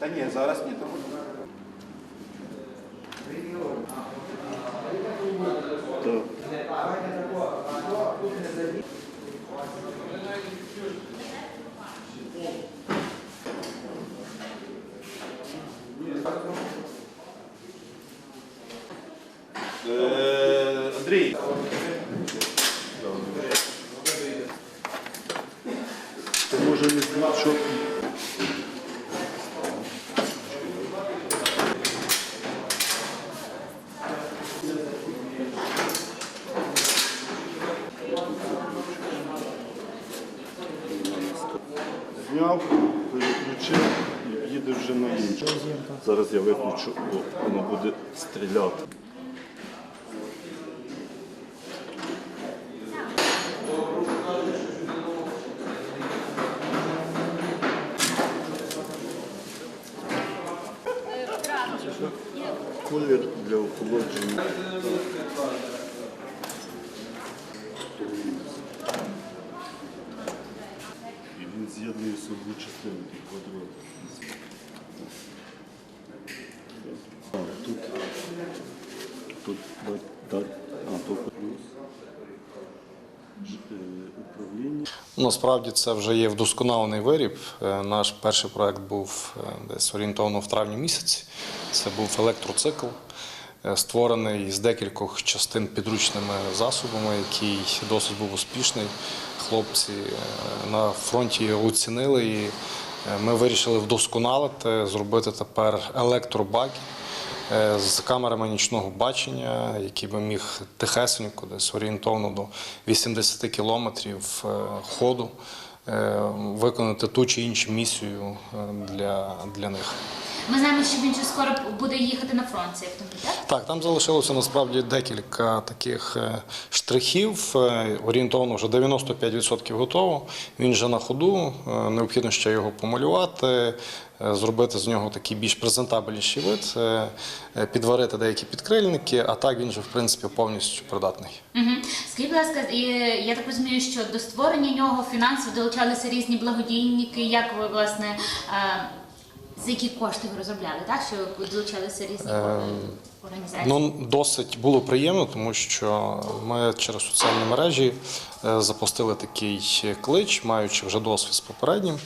Та ні, зараз ні, тому. Так. Е, Андрій. То може не знати, що зняв, переключив і їде вже на інше. Зараз я виключу, бо воно буде стріляти. Колір для охолодження. З'єднує собі частину тих квадратів. Тут, тут да- а, то плюс. Е, Управління. Насправді це вже є вдосконалений виріб. Е, Наш перший проект був е, десь орієнтовно в травні місяці. Це був електроцикл, створений з декількох частин підручними засобами, який досить був успішний. Хлопці е, на фронті його оцінили і е, ми вирішили вдосконалити, зробити тепер електробаки е, з камерами нічного бачення, який би міг тихесенько, десь орієнтовно до 80 кілометрів ходу, виконати ту чи іншу місію для, для них. Ми знаємо, що він вже скоро буде їхати на фронт цей автомобіль, так? Так, там залишилося насправді декілька таких е, штрихів. Е, Орієнтовно вже 95% готово. Він вже на ходу. Е, Необхідно ще його помалювати, зробити з нього такий більш презентабельніший вид, підварити деякі підкрильники, а так він вже в принципі повністю придатний. Угу. Скажіть, будь ласка, я так розумію, що до створення нього фінансово долучалися різні благодійники. Як ви власне за які кошти ви розробляли? Так що долучалися різні організації? Ну, досить було приємно, тому що ми через соціальні мережі е, запустили такий клич, маючи вже досвід з попереднім, е,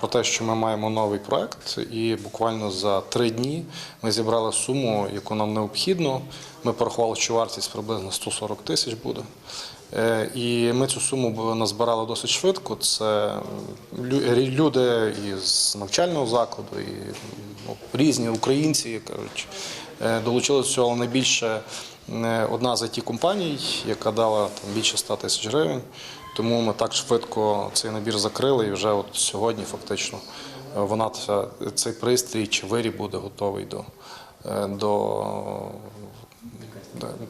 про те, що ми маємо новий проект, і буквально за три дні ми зібрали суму, яку нам необхідно. Ми порахували, що вартість приблизно 140 тисяч буде. Е, І ми цю суму назбирали досить швидко. Це люди із навчального закладу, і ну, різні українці, кажуть, е, долучилися до цього найбільше е, одна з it компаній, яка дала там більше 100 тисяч гривень. Тому ми так швидко цей набір закрили, і вже от сьогодні фактично е, вона цей пристрій чи виріб буде готовий е, до, до,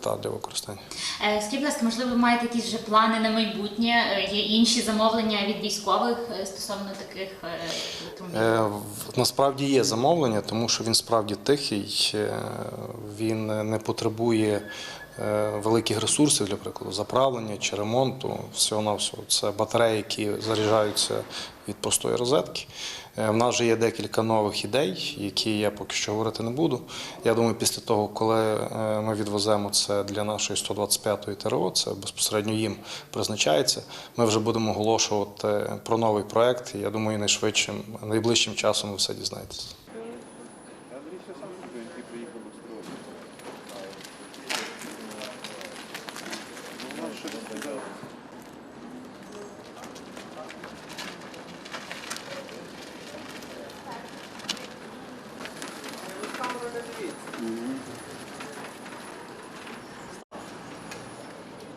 та, для використання. скільки Скажіть, будь ласка, можливо, ви маєте якісь вже плани на майбутнє? Е, Є інші замовлення від військових е, стосовно таких е, електромобілів? Е, Насправді є замовлення, тому що він справді тихий, е, він не потребує е, великих ресурсів, для прикладу, заправлення чи ремонту. Всього на всього це батареї, які заряджаються від простої розетки. Е, В нас вже є декілька нових ідей, які я поки що говорити не буду. Я думаю, після того, коли е, ми відвеземо це для нашої 125-ї ТРО, це безпосередньо їм призначається. Ми вже будемо оголошувати про новий проект. Я думаю, найшвидшим, найближчим часом ви все дізнаєтесь. Що розповідав.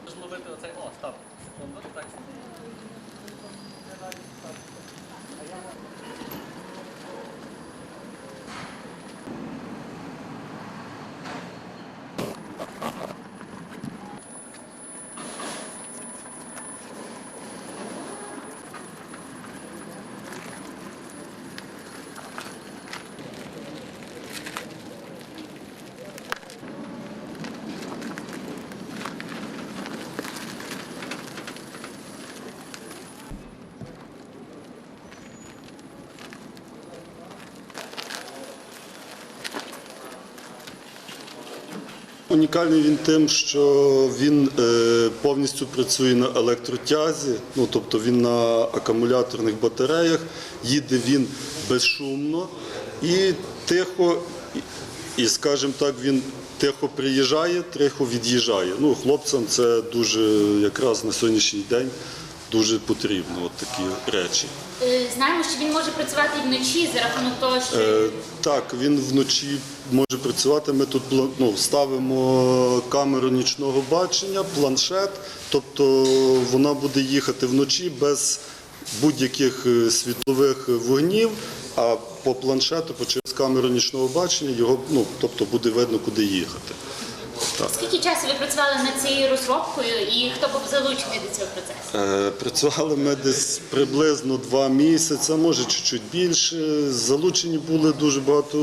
зловити оцей. О, стоп. Секунду, так. Унікальний він тим, що він е, повністю працює на електротязі, ну тобто він на акумуляторних батареях, їде він безшумно і тихо, і, скажімо так, він тихо приїжджає, тихо від'їжджає. Ну, хлопцям це дуже якраз на сьогоднішній день дуже потрібно, от такі речі. Е, Знаємо, що він може працювати і вночі за рахунок того, що Е, так, він вночі може працювати. Ми тут пла- ну, ставимо камеру нічного бачення, планшет, тобто вона буде їхати вночі без будь-яких е, світлових вогнів, а по планшету, по через камеру нічного бачення, його ну, тобто буде видно, куди їхати. Скільки часу ви працювали над цією розробкою і хто був залучений до цього процесу? Е, Працювали ми десь приблизно два місяці, може чуть-чуть більше. Залучені були дуже багато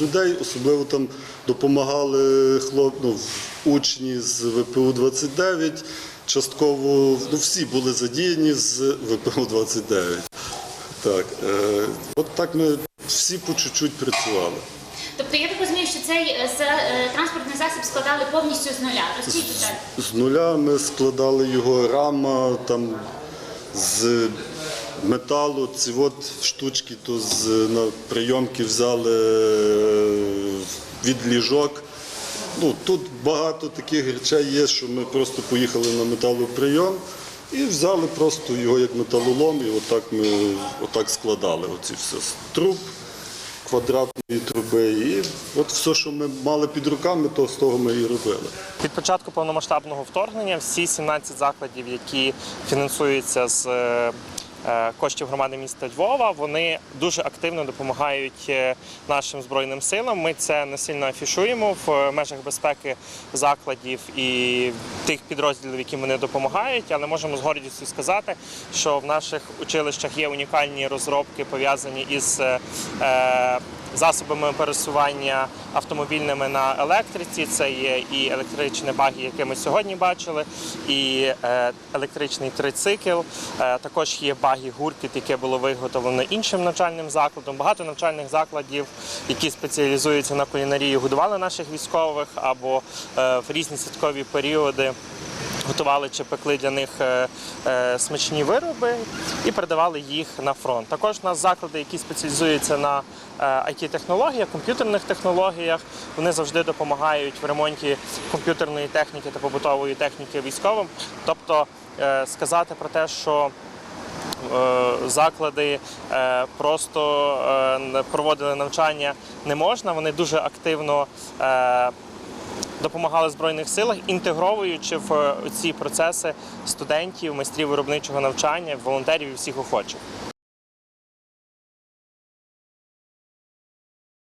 людей, особливо там допомагали хлоп, ну, учні з ВПУ 29. Частково ну, всі були задіяні з ВПУ 29. Так, е, от так ми всі по чуть-чуть працювали. Тобто я так що цей е, е, транспортний засіб складали повністю з нуля. Розкажіть деталі. З нуля ми складали його рама там з металу, ці от штучки, то з на прийомки взяли е, від ліжок. Ну, тут багато таких речей є, що ми просто поїхали на металоприйом і взяли просто його як металолом, і отак ми отак складали оці все труб квадратної труби. І от все, що ми мали під руками, то з того ми і робили. Від початку повномасштабного вторгнення всі 17 закладів, які фінансуються з е, коштів громади міста Львова, вони дуже активно допомагають е, нашим збройним силам. Ми це не сильно афішуємо в е, межах безпеки закладів і тих підрозділів, яким вони допомагають, але можемо з гордістю сказати, що в наших училищах є унікальні розробки пов'язані із. Засобами пересування автомобільними на електриці. Це є і електричні баги, які ми сьогодні бачили, і е, електричний трицикл. Е, також є баги гуркіт, яке було виготовлено іншим навчальним закладом. Багато навчальних закладів, які спеціалізуються на кулінарії, годували наших військових або е, в різні святкові періоди готували чи пекли для них е, е, смачні вироби і передавали їх на фронт. Також у нас заклади, які спеціалізуються на it технологіях комп'ютерних технологіях. Вони завжди допомагають в ремонті комп'ютерної техніки та побутової техніки військовим. Тобто е, сказати про те, що е, заклади е, просто е, проводили навчання не можна. Вони дуже активно допомагали Збройних силах, інтегровуючи в е, ці процеси студентів, майстрів виробничого навчання, волонтерів і всіх охочих.